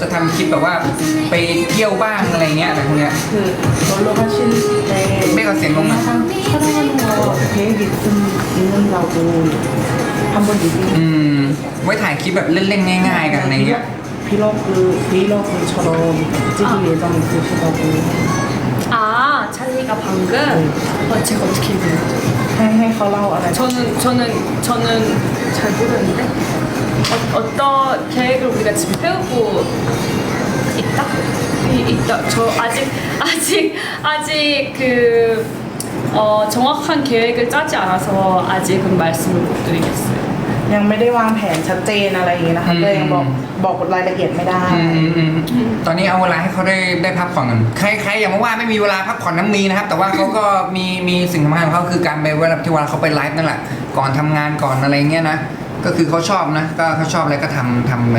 จะทำคลิปแบบว่าไปเที่ยวบ้างอะไรเงี้ยอะไรพวกเนี้ย 그 놀러 가실 때 내가 센 건가? 항상 촬영하는 거 계획 있음, 있는다고 한번 얘기 อืม ไว้ถ่ายคลิปแบบเล่นๆง่าย ๆ กันอะไรเงี้ย 비러그 브이로그처럼 찍을 예정 있으시다고 아 찰리가 방금 어, 제가 어떻게 얘기해요? ให้ให้เขาเล่าอะไร 저는 저는 저는 잘 모르는데 어, 어떤 계획을 우리가 지금 세우고 있다? 이- 있다. 저 아직 아직 아직 그 어, 정확한 계획을 짜지 않아서 아직은 말씀을 못 드리겠어요. ยังไม่ได้วางแผนชัดเจนอะไรอย่างเงี้ยนะคะ อืม ก็ยังบอกบอกรายละเอียดไม่ได้ อืมอืมอืมตอนนี้เอาเวลาให้เขาได้ได้พักผ่อนกันใครใครอย่ามาว่าไม่มีเวลาพักผ่อนน้ำมีนะครับ แต่ว่าเขาก็มีมีสิ่งสำคัญของเขาคือการไปเวลาที่เวลาเขาไปไลฟ์นั่นแหละ ก่อนทำงานก่อนอะไรเงี้ยนะ ก็คือเขาชอบนะ ก็เขาชอบอะไรก็ทำทำไป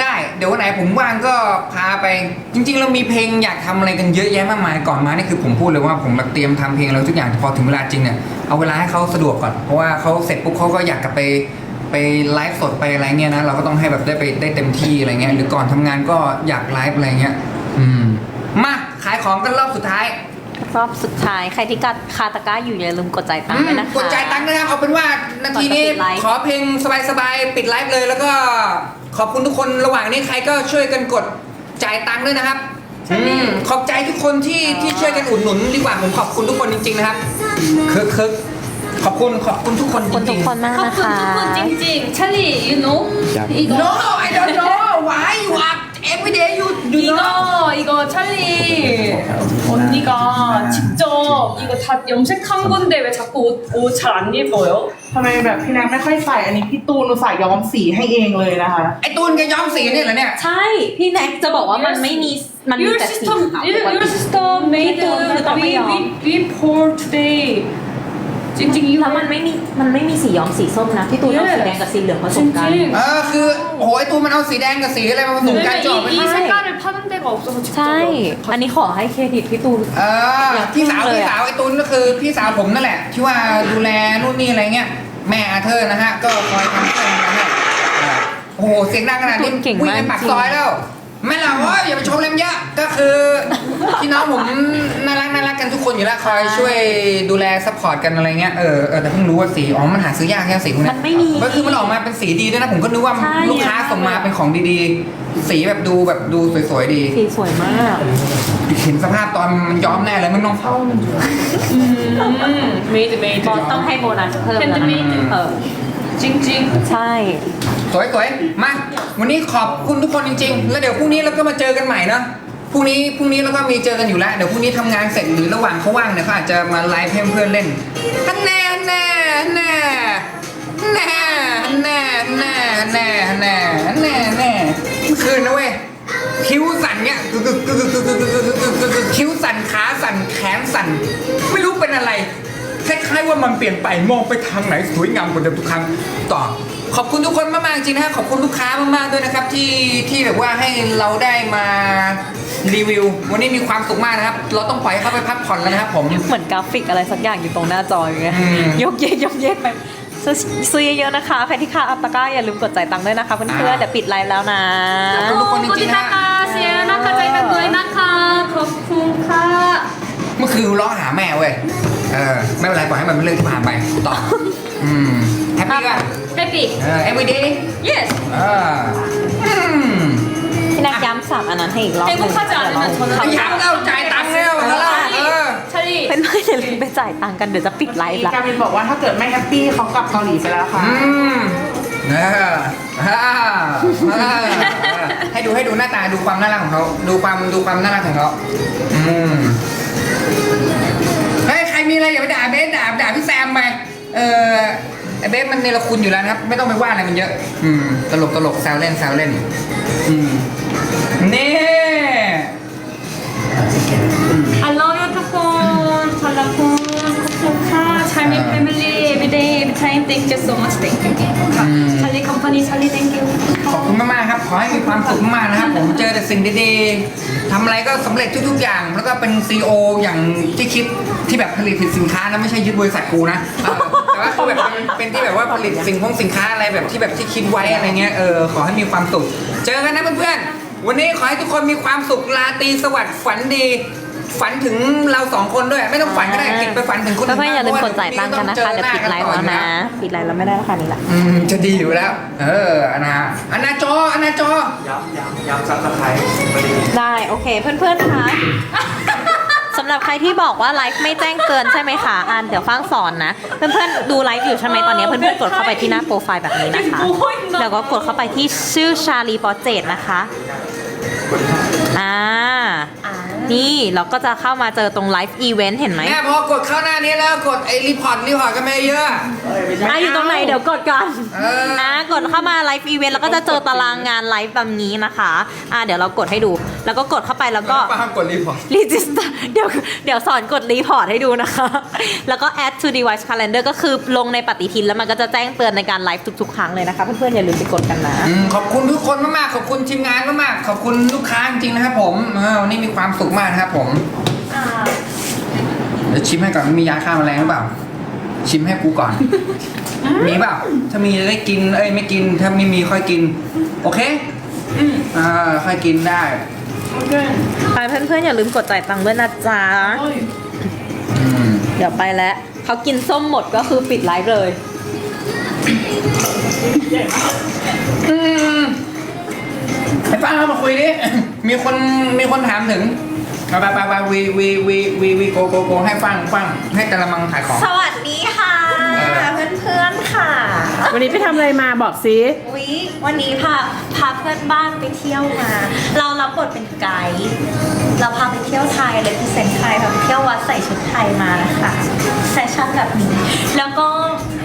ได้ เดี๋ยววันไหนผมว่างก็พาไปจริง ๆ เรามีเพลงอยากทำอะไรกันเยอะแยะมากมายก่อนมานี่คือผมพูดเลยว่าผมแบบเตรียมทำเพลงแล้วทุกอย่างพอถึงเวลาจริงเนี่ยเอาเวลาให้เขาสะดวกก่อนเพราะว่าเขาเสร็จปุ๊บเขาก็อยากกลับไปไปไลฟ์สดไปอะไรเงี้ยนะเราก็ต้องให้แบบได้ไปได้เต็มที่อะไรเงี้ยหรือก่อนทำงานก็อยากไลฟ์อะไรเงี้ยอืมมาขายของกันรอบสุดท้าย รอบสุดท้ายใครที่กัดคาตะกร้าอยู่อย่าลืมกดใจตังค์ด้วยนะคะ กดจตังค์นะครับเอาเป็นว่านาทีนี้ขอเพลงสบายๆปิดไลฟ์เลย แล้วก็ขอบคุณทุกคนระหว่างนี้ใครก็ช่วยกันกดจ่ายตังค์ด้วยนะครับขอบใจทุกคนที่ที่ช่วยกันอุดหนุนดีกว่าผมขอบคุณทุกคนจริงๆนะครับเคิร์กเคขอบคุณขอบคุณทุกคนขอบจคุณทุริกงคนมากขอบคุณทุกคนจริงๆเชลี่ you know ครับ ๆ no I don't know why you are every day you you know 이거 이거 찰리 언니가 직접 이거 다 염색한 건데 왜 자꾸 옷 잘 안 입어요? ทำไมแบบพี่แนทไม่ค่อยใส่อันนี้พี่ตูนอุตส่าห์ย้อมสีให้เองเลยนะคะ ไอ้ตูนแกย้อมสีเนี่ยเหรอเนี่ย ใช่ พี่แน็กจะบอกว่ามันไม่มีมันมี Your แต่สี system ขาว your, ปก your ติ system made 또 we 또 we 또 we pour today 찡찡 이거 แล้วมันไม่มีมันไม่มีสีย้อมสีส้มนะพี่ตูนเอาสีแดงกับสีเหลืองผสมกัน 찡찡 เออคือโอ้โหไอ้ตูนมันเอาสีแดงกับสีอะไรมาผสมกัน 왜냐면 จบไป 이, 이 색깔을 파는 데가 없어서 직접 ใช่ อันนี้ขอให้เครดิตพี่ตูน เออ อยาก พี่สาว พูดเลย พี่ อะ สาวไอ้ตูนก็คือพี่สาวผมนั่นแหละ ที่ว่าดูแลนู่นนี่อะไรเงี้ยแม่อาเธอร์นะฮะ ก็คอยทำเครื่องมาให้เออโอ้โหเสียงดังขนาดนี้ ตูนเก่ง วิ่ง มาก ไปปาก จริง ซอยแล้ว ไม่หรอกว่าอย่าไปชมเลยมันเยอะก็คือ พี่น้องผมน่ารักน่ารักกันทุกคนอยู่แล้วคอยช่วยดูแลซัพพอร์ตกันอะไรเงี้ยเออเออแต่เพิ่งรู้ว่าสีอ๋อมันหาซื้อยากแค่สีพวกนี้มันไม่มีก็คือมันออกมาเป็นสีดีด้วยนะผมก็นึกว่าลูกค้าส่งมาเป็นของดีๆ สีแบบดูแบบดูสวยๆดี สีสวยมาก เห็นสภาพตอนย้อมแน่เลยมันต้องเฝ้ามันอยู่ มีแต่เมีต้องให้โบนัสเพิ่มแล้วนะเออจริงจิงใช่ สวยๆ มา วันนี้ขอบคุณทุกคนจริงๆ แล้วเดี๋ยวพรุ่งนี้เราก็มาเจอกันใหม่นะ รุ่งนี้พรุ่งนี้เราก็มีเจอกันอยู่แล้ว เดี๋ยวพรุ่งนี้ทำงานเสร็จหรือระหว่างเขาว่างเนี่ยเขาอาจจะมาไลฟ์ให้เพื่อนเล่นฮันแน่แน่แน่แน่แน่แน่แน่แน่แน่แน่เมื่อคืนนะเว้ยคิ้วสั่นเนี่ยกึกกึกกึกกึกกึกกึกกึกกึกกึกกึกคิ้วสั่นขาสั่นแขนสั่น ไม่รู้เป็นอะไรคล้ายๆว่ามันเปลี่ยนไปมองไปทางไหนสวยงามกว่าเดิมทุกครั้งต่อ ขอบคุณทุกคนมากๆจริงนะครับขอบคุณลูกค้ามากๆด้วยนะครับ ที่ที่แบบว่าให้เราได้มารีวิว วันนี้มีความสุขมากนะครับ เราต้องปล่อยเข้าไปพักผ่อนแล้วนะครับผม เหมือนกราฟิกอะไรสักอย่างอยู่ตรงหน้าจออย่างเงี้ยยกเยกยกเยกไปซื้อเยอะๆนะคะแพทิค่าอัปตะก้าอย่าลืมกดจ่ายตังค์ด้วยนะคะเพื่อนๆเดี๋ยวปิดไลน์แล้วนะ ขอบคุณทุกคนจริงๆนะเสียนะคะใจกันเลยนะคะขอบคุณค่ะ เมื่อคืนร้องหาแม่เว้ยเออไม่เป็นไรปล่อยให้มันเป็นเรื่องที่ผ่านไปต่ออืมแฮปปี้กัน 해피 เออ everyday yes เอออืม พี่นักย้ำสามอันนั้นให้อีกรอบหนึ่ง 행복하지 않으면 저는 ไม่ย้ำแล้วจ่ายตังค์แล้วแล้วล่ะเออ 찰리 เป็นไม่อย่าลืมไปจ่ายตังค์กันเดี๋ยวจะปิดไลฟ์ละ การบินบอกว่าถ้าเกิดไม่แฮปปี้เขากลับเกาหลีไปแล้วค่ะ อืมเอออ่าอ่าให้ดูให้ดูหน้าตาดูความน่ารักของเขา ดูความดูความน่ารักของเขาอืมเฮ้ยใครมีอะไรอย่าไปด่าเบสด่าด่าพี่แซมไปเออไอ เบสมันเนรคุณอยู่แล้วนะครับ ไม่ต้องไปว่าอะไรมันเยอะ อืม ตลกตลกแซวเล่นแซวเล่น อืม นี่ I love you ทุกคนขอบคุณขบคุณค่ะ Charlie Family every day every time thank you so much thank you ค่ะต Company Charlie thank you ขอบคุณมากๆครับ ขอให้มีความสุขมากนะครับ ผมเจอแต่สิ่งดีๆทำอะไรก็สำเร็จทุกๆอย่าง แล้วก็เป็นซีออย่างที่คิดที่แบบผลิตสินค้านะไม่ใช่ยึดบริษัทกูนะ เป็นเป็นที่แบบว่าผลิตสิ่งของสินค้าอะไรแบบที่แบบที่คิดไว้อะไรเงี้ยเออขอให้มีความสุข เจอกันนะเพื่อนๆ วันนี้ขอให้ทุกคนมีความสุขราตรีสวัสดิ์ฝันดี ฝันถึงเราสองคนด้วย ไม่ต้องฝันก็ได้กินไปฝันถึงคนเพื่อื่นอนๆอย่าลืมกดจ่ายตังค์กันนะคะเดี๋ยวปิดไลฟ์แล้วนะปิดไลฟ์แล้วไม่ได้ราคานี้ละอืมจะดีอยู่แล้ว เอออนาอนาจออนาจอย้ำย้ำย้ำซับสไครต์พอดีได้โอเคเพื่อนๆคะสำหรับใครที่บอกว่าไลฟ์ไม่แจ้งเตือนใช่ไหมคะอันเดี๋ยวฟังสอนนะ เพื่อนๆดูไลฟ์อยู่ใช่ไหมตอนนี้เพื่อนๆกดเข้าไปที่หน้าโปรไฟล์แบบนี้นะคะแล้วก็กดเข้าไปที่ชื่อชาลีปอเจตนะคะอ่านี่เราก็จะเข้ามาเจอตรงไลฟ์อีเวนต์เห็นไหมเนี่ยพอกดเข้าหน้านี้แล้วกดไอ้รีพอร์ตรีพอร์ตกันไม่เยอะ อะอยู่ตรงไหนเดี๋ยวกดก่อนเอออ่ อ่ากดเข้ามาไลฟ์อีเวนต์แล้วก็จะเจอตารางงานไลฟ์แบบนี้นะคะอ่าเดี๋ยวเรากดให้ดู แล้วก็กดเข้าไปแล้วก็ ป้ากดรีพอร์ต รีจิสเตอร์เดี๋ยวเดี๋ยวสอนกดรีพอร์ตให้ดูนะคะ แล้วก็ add to device calendar ก็คือลงในปฏิทินแล้วมันก็จะแจ้งเตือนในการไลฟ์ทุกๆ ครั้งเลยนะคะ เพื่อนๆ อย่าลืมไปกดกันนะ อืมขอบคุณทุกคนมากๆ ขอบคุณทีมงานมากๆ ขอบคุณลูกค้าจริงๆนะครับผมเออวันนี้มีความสุขมากนะครับผมเดี๋ยวชิมให้ก่อนมียาฆ่าแมลงหรือเปล่า ชิมให้กูก่อน มีเปล่าถ้ามีจะได้กิน เอ้ยไม่กิน ถ้าไม่มีค่อยกิน โอเคอ่า ค่อยกินได้ไปเพื่อนๆอย่าลืมกดจ่ายตังค์ด้วยนะจ๊ะอืม เดี๋ยวไปแล้วเขากินส้มหมดก็คือปิดไลฟ์เลย อืมไอ้ป้าเข้ามาคุยดิ มีคนมีคนถามถึงไปไปไปไปวีวีวีวีวีโกโกโกให้ฟังฟังให้กระมังขายของ สวัสดีค่ะเออเพื่อนๆค่ะ วันนี้ไปทำอะไรมาบอกสิวิวันนี้พาพาเพื่อนบ้านไปเที่ยวมา เรารับบทเป็นไกด์ เราพาไปเที่ยวไทยเลยพิเศษไทยแบบเที่ยววัดใส่ชุดไทยมานะคะแฟชั่นแบบนี้ แล้วก็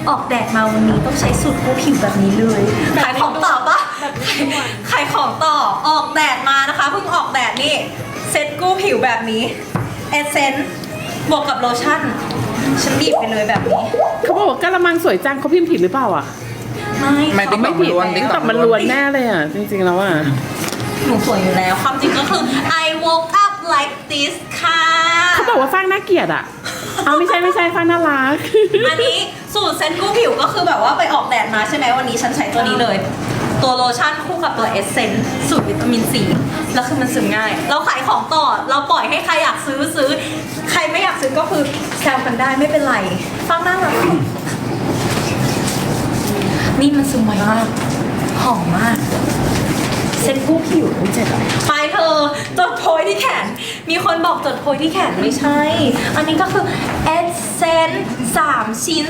ออกแดดมาวันนี้ต้องใช้สูตรคู่ผิวแบบนี้เลยขายของต่อปะขายของต่อ ออกแดดมานะคะเพิ่งออกแดดนี่ เซ็ตกู้ผิวแบบนี้ เอเซนบวกกับโลชั่น ฉันบีบไปเลยแบบนี้ เขาบอกว่ากระมังสวยจังเขาพิมพ์ผิดหรือเปล่าอะไม่ไม่ติ๊กต็อกมันล้วนติ๊กต็แต่อกมันล้วนแน่เลยอะ จริงๆแล้วอะ หนูสวยอยู่แล้ว ความจริงก็คือ I woke up like this ค่ะ เขาบอกว่าฟางน่าเกลียดอะ เอาไม่ใช่ไม่ใช่ฟางน่ารัก อันนี้สูตรเซนกู้ผิวก็คือแบบว่าไปออกแดดมาใช่ไหมวันนี้ฉันใช้ตัวนี้เลย ตัวโลชั่นคู่กับตัวเอสเซนต์สูตรวิตามินซีแล้วคือมันซึมง่าย เราขายของต่อเราปล่อยให้ใครอยากซื้อซื้อ ใครไม่อยากซื้อก็คือแซวกันได้ไม่เป็นไร ฟังน่ารักนี่มันซึมไวมากหอมมาก เซ็ตกู้ผิวเจ็ดไปเธอจดโพยที่แขน มีคนบอกจดโพยที่แขนไม่ใช่ อันนี้ก็คือเอเซนสามชิ้น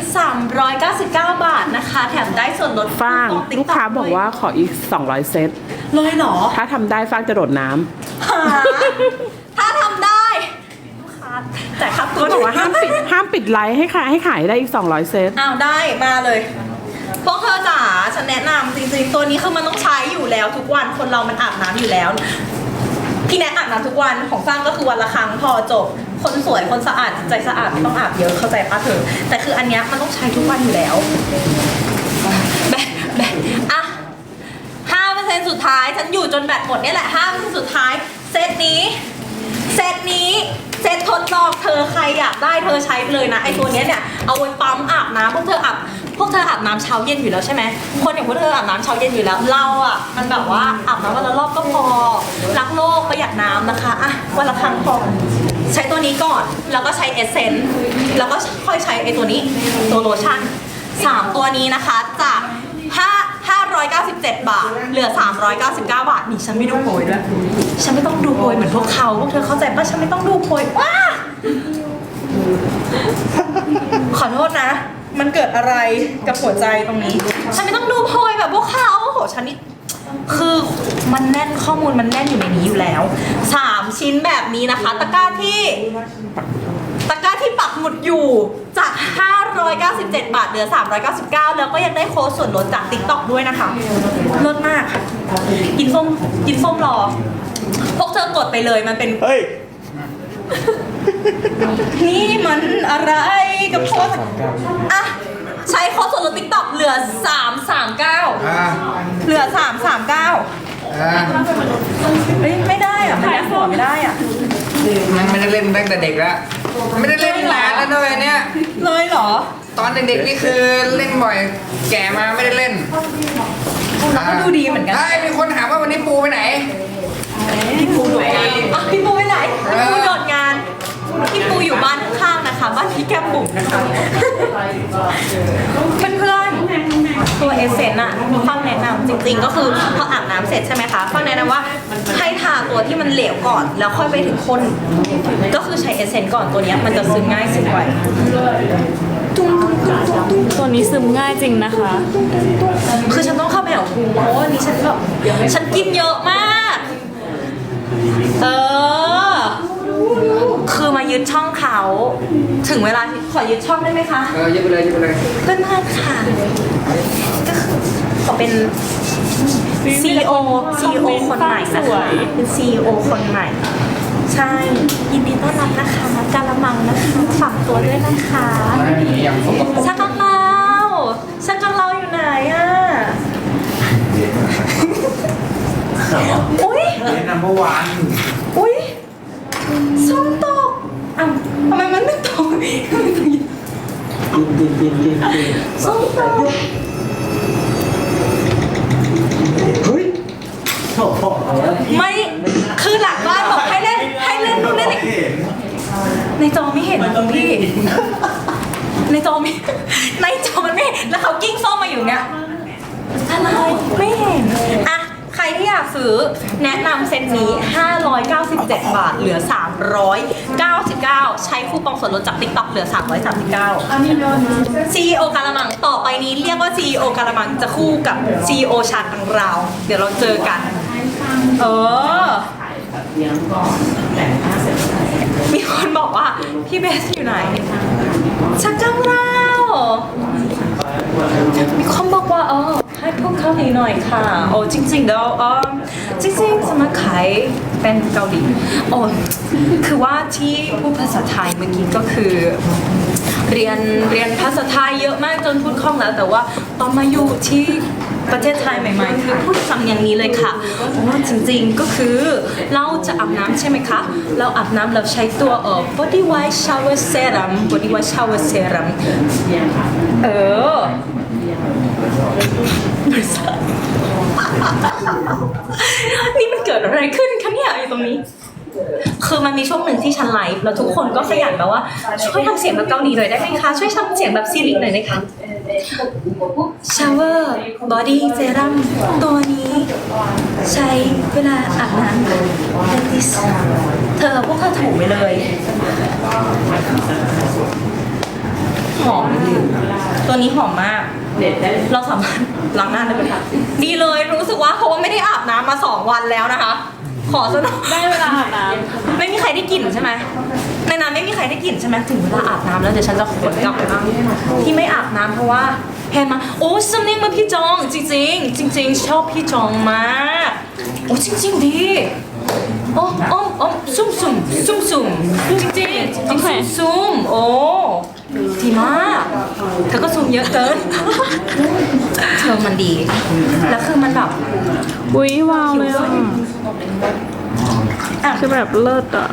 399 บาทนะคะ แถมได้ส่วนลดฟางของ TikTok ลูกค้าบอกว่าขออีก 200 เซต เลยเหรอ ถ้าทำได้ฟางจะโดดน้ำหา ถ้าทำได้ลูกค้าแต่ครับตัวเขาบอกว่าห้ามปิดห้ามปิดไลฟ์ให้ขายให้ขายได้อีก 200 เซต อ้าวได้มาเลย พวกเธอจ๋าฉันแนะนำจริงๆ ตัวนี้คือมันต้องใช้อยู่แล้ว ทุกวันคนเรามันอาบน้ำอยู่แล้ว พี่แนทอาบน้ำทุกวันของฟ้างก็คือวันละครั้งพอจบ คนสวยคนสะอาดจิตใจสะอาดไม่ต้องอาบเยอะเข้าใจป้าเธอ แต่คืออันเนี้ยมันต้องใช้ทุกวันอยู่แล้วแบตแบตอะห้าเปอร์เซ็นต์สุดท้าย ฉันอยู่จนแบตหมดเนี่ยแหละห้าเปอร์เซ็นต์สุดท้ายเซตนี้ เซตนี้เซตทดลองเธอใครอยากได้เธอใช้ไปเลยนะไอตัวเนี้ยเนี่ยเอาไว้ปั๊มอาบน้ำพวกเธออาบ วกเธออาบน้ำเช้าเย็นอยู่แล้วใช่ไหมคนอย่างพวกเธออาบน้ำเช้าเย็นอยู่แล้วเราอะมันแบบว่าอาบน้ำวันละรอบก็พอรักโลกประหยัดน้ำนะคะอะวันละครั้งพอใช้ตัวนี้ก่อนแล้วก็ใช้เอเซนต์แล้วก็ค่อยใช้ไอตัวนี้ตัวโลชั่นสามตัวนี้นะคะจาก5 597 บาท เหลือ 399 บาท นี่ฉันไม่ดูโพยด้วย ฉันไม่ต้องดูโพยเหมือนพวกเขา พวกเธอเข้าใจป่ะ ฉันไม่ต้องดูโพยว้าขอโทษนะ มันเกิดอะไรกับหัวใจตรงนี้ ฉันไม่ต้องดูโพยแบบพวกเขาโอ้โหฉันนี่คือมันแน่นข้อมูลมันแน่นอยู่ในนี้อยู่แล้ว3ชิ้นแบบนี้นะคะ ตะกร้าที่ ตะกร้าที่ปักหมุดอยู่จาก 597 บาทเหลือ 399 แล้วก็ยังได้โค้ดส่วนลดจาก TikTok ด้วยนะคะลดมากกินส้มกินส้มรอ พวกเธอกดไปเลยมันเป็น เฮ้ย นี่มันอะไรกับโค้ดอะ ใช้โค้ดส่วนลดติ๊กต็อกเหลือ 3 3 9 อ่าเหลือ 3 3 9อ่าเฮ้ยไม่ได้อะขายหัวไม่ได้อะ มันไม่ได้เล่นตั้งแต่เด็กแล้วไม่ได้เล่นนานแล้วด้วยเนี่ย เลยเหรอ ตอนเด็กๆนี่คือเล่นบ่อย แก่มาไม่ได้เล่นเราก็ดูดีเหมือนกันใอ้มีคนถามว่าวันนี้ปูไปไหน พี่ปูไดดงนอะพี่ปูไปไหนพี่ปูโดดงาน พี่ปูอยู่บ้านข้างๆนะคะ บ้านพี่แก้มบุ๋มนะคะ เพื่อนๆตัวเอเซนอะฟังแนะนำจริงๆ ก็คือพออาบน้ำเสร็จใช่ไหมคะฟังแนะนำว่าให้ทาตัวที่มันเหลวก่อน แล้วค่อยไปถึงค้นก็คือใช้เอเซนก่อนตัวนี้มันจะซึมง่ายสุดไปตุ้งตุ้งตุ้งตุ้งตุ้ง ตัวนี้ซึมง่ายจริงนะคะ คือฉันต้องเข้าไปหาครูเพราะว่าวันนี้ฉันแบบฉันกินเยอะมาก เออ คือมายึดช่องเขา ถึงเวลาที่ขอยึดช่องได้ไหมคะเออเยอะไปเลยเยอะไปเลยเพื่อนมากค่ะ ก็คือขอเป็น CEO CEO คนใหม่นะคะเป็น CEO คนใหม่ ใช่ ยินดีต้อนรับนะคะกาละมังนะคะฝากตัวด้วยนะคะไม่มีอย่างสกปรกชักกังเราชักกังเราอยู่ไหนอะอุ้ยเล่นนัมเบอร์วันอุ้ย ส้มตกอ้าวทำไมมันไม่ตกกินกินกินกินกินส้มตกเฮ้ยโอ้โหไม่คือหลังบ้านบอกให้เล่นให้เล่นนู่นเล่นนี่เห็นในจอไม่เห็นนะพี่ในจอไม่ในจอมันไม่เห็นแล้วเขากิ้งส้มมาอยู่เงี้ยอะไรไม่เห็นอะใค รที่อยากซื้อแนะนำเซตนี้ 597 บาทเหลือ 399 ใช้คูปองส่วนลดจาก TikTok เหลือ 339 CEO การะมังต่อไปนี้เรียกว่า CEO การะมังจะคู่กับ CEO ชาตังเราเดี๋ยวเราเจอกัน เออ เลี้ยงก่อนแต่งหน้าเสร็จมีคนบอกว่า พี่เบสอยู่ไหนชักจังเรา มีคนบอกว่าเออให้พูดเกาหลีหน่อยค่ะโอ้จริงๆแล้วเออจริงๆจะมาขายเป็นเกาหลีโอ้คือว่าที่พูดภาษาไทยเมื่อกี้ก็คือ เรียนเรียนภาษาไทยเยอะมากจนพูดคล่องแล้ว แต่ว่าตอนมาอยู่ที่ประเทศไทยใหม่ๆ คือพูดสำเนียงนี้เลยค่ะโอ้จริงๆก็คือเราจะอาบน้ำใช่ไหมคะ เราอาบน้ำเราใช้ตัวเอ่อ body wash shower serum body wash shower serum เออนี่มันเกิดอะไรขึ้นคะเนี่ยอยู่ตรงนี้ คือมันมีช่วงหนึ่งที่ฉันไลฟ์แล้วทุกคนก็ขยันแบบว่า ช่วยทำเสียงแบบเกาหลีหน่อยได้ไหมคะ ช่วยทำเสียงแบบซีรีส์หน่อยได้คะ shower body serum ตัวนี้ ใช้เวลาอาบน้ำ like this เธอพวกเธอถูไปเลย หอม ตัวนี้หอมมาก เด็ดได้เราสามารถล้างหน้าได้ไหมคะดีเลยรู้สึกว่าเพราะว่าไม่ได้อาบน้ำมาสองวันแล้วนะคะ ขอสนองได้เวลาอาบน้ไม่มีใครได้กลิ่นใช่ไหมในนั้นไม่มีใครได้กลิ่นใช่ไหมถึงเวลาอาบน้ำแล้วเดี๋ยวฉันจะขนกลับไปบ้างที่ไม่อาบน้ำเพราะว่าแพนมาโอ้สำเนียงเหมาพี่จองจริงๆจริงๆชอบพี่จองมากโอ้จริงๆดีโอ้โอ้โอ้ซุ่มซุ่มซุ่มซุ่มจริงๆจริงๆซุ่มซุ่มโอ้ ดีมากเธอก็ซุ่มเยอะเกิน เธอมันดี แล้วคือมันแบบำอุ้ยวาวเลยอะอะคือแบบเลิศอะ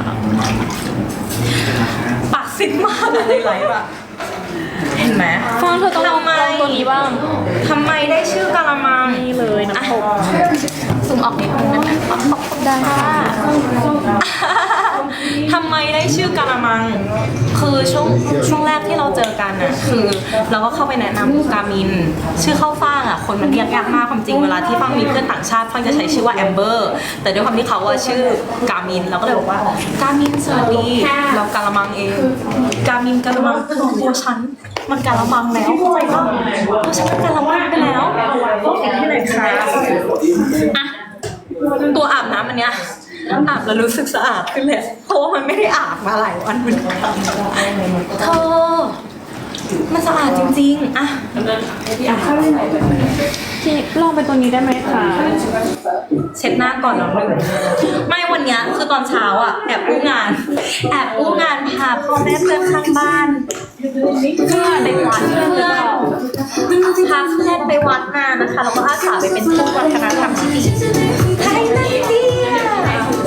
ปากซิดมากอะในไลฟ์อะเห็นไหมฟังเธอต้องลองทำไมลองตัวนี้บ้างทำไมได้ชื่อกะละมังนี่เลยน้ำตก ซูมออกนิดนึงนะคะได้ค่ะทำไมได้ชื่อกะละมัง คือช่วงช่วงแรกที่เราเจอกันน่ะคือ เราก็เข้าไปแนะนำกามิน ชื่อเข้าฟ่างอะคนมันเรียกยากมากความจริงเวลาที่ฟังมีเพื่อนต่างชาติฟังจะใช้ชื่อว่าแอมเบอร์ แต่ด้วยความที่เขาว่าชื่อกามินเราก็เลยบอกว่ากามินสวัสดีเรากะละมังเอง กามินกะละมังตัวฉันมันกะละมังแล้วเข้าใจป่ะตัวฉันมันกะละมังไปแล้วบอกให้หน่อยค่ะอะ ตัวอาบน้ำอันเนี้ยอาบแล้วรู้สึกสะอาดขึ้นเลยเพราะว่ามันไม่ได้อาบมาหลายวันเหมือนกันเธอมันสะอาดจริงๆอะที่ลองเป็นตัวนี้ได้ไหมคะ เช็ดหน้าก่อนหนึ่ไม่วันเนี้ยคือตอนเช้าอะแอบอู้งาน แอบอู้งานพาพ่อแม่เพื่อนข้างบ้านไปวัดเพื่อนพาเพื่อนไปวัดมานะคะ แล้วก็อาสาไปเป็นทูตวัฒนธรรมที่ดี I love you.